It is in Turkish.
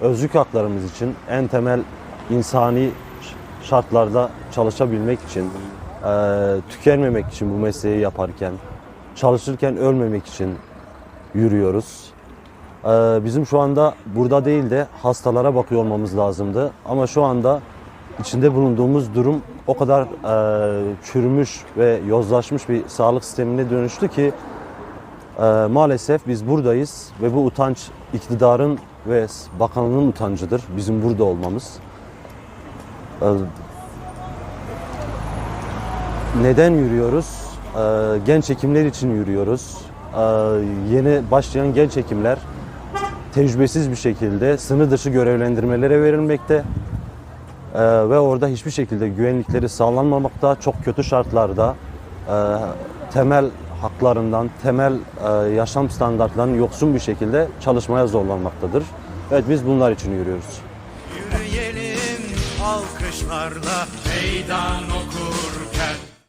özlük haklarımız için, en temel insani şartlarda çalışabilmek için, eee, tükenmemek için bu mesleği yaparken, çalışırken ölmemek için yürüyoruz. Eee, bizim şu anda burada değil de hastalara bakıyor olmamız lazımdı. Ama şu anda içinde bulunduğumuz durum o kadar eee, çürümüş ve yozlaşmış bir sağlık sistemine dönüştü ki eee, maalesef biz buradayız ve bu utanç iktidarın ve bakanlığın utancıdır bizim burada olmamız. Eee, neden yürüyoruz? Eee, genç hekimler için yürüyoruz. Eee, yeni başlayan genç hekimler tecrübesiz bir şekilde sınır dışı görevlendirmelere verilmekte. Eee, ve orada hiçbir şekilde güvenlikleri sağlanmamakta, çok kötü şartlarda eee, temel haklarından, temel eee, yaşam standartlarından yoksun bir şekilde çalışmaya zorlanmaktadır. Evet biz bunlar için yürüyoruz. Yürüyelim alkışlarla meydan oku